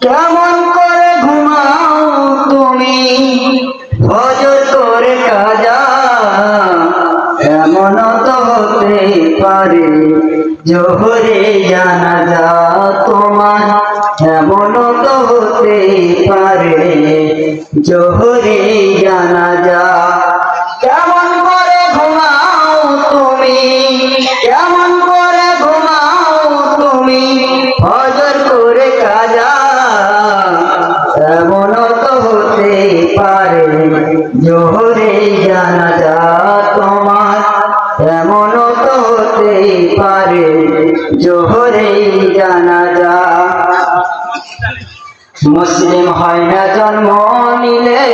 কেমন করে ঘুমাও তুমি? হজর করে কাজা। এমন তো হতে পারে? জোহরে জানা যা তোমার। এমন তো হতে পারে? জোহরে জানা যা কেমন করে ঘুমাও তুমি? কেমন করে ঘুমাও তুমি? জোহরে জানা যা তোমার, এমন তো হতে পারে। জোহরে জানা যা। মুসলিম হয় না জন্ম নিলে,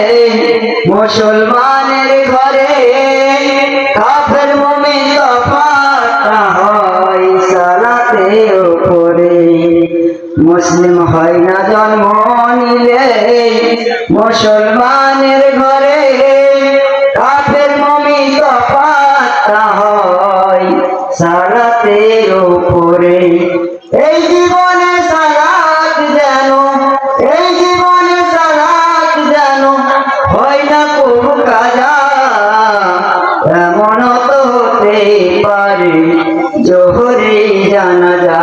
মুসলমানের ঘরে কাফের মুসলিম হয় না জন্ম নিলে, মুসলমানের ঘরে কাফের মুমিন তফাৎ হয় সালাতের ওপরে এই জীবনে সালাত যেন, এই জীবনে সালাত যেন হয় না কোনো কাজা, এমন তো হতে পারে, জোহরে জানা যা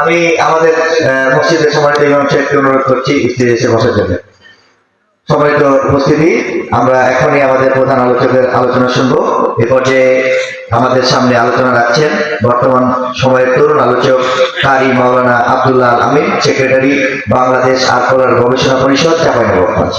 আমি আমাদের মসজিদের অনুরোধ করছি, স্টেজে এসে বসার জন্য উপস্থিতি, আমরা এখনই আমাদের প্রধান আলোচকের আলোচনা এ পর্যায়ে আমাদের সামনে আলোচনা রাখছেন বর্তমান সময়ের তরুণ আলোচক কারি মাওলানা আব্দুল্লাহ আমিন, সেক্রেটারি বাংলাদেশ আর্কলার গবেষণা পরিষদ চাপাইনবাবগঞ্জ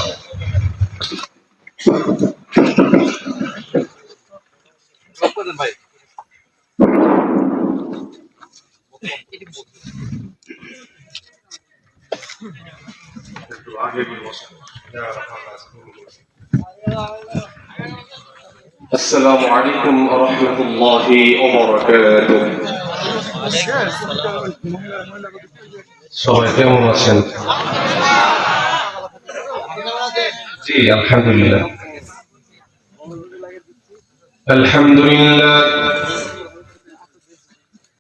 السلام عليكم ورحمة الله وبركاته সবাই কেমন আছেন জি আলহামদুলিল্লাহ الحمد لله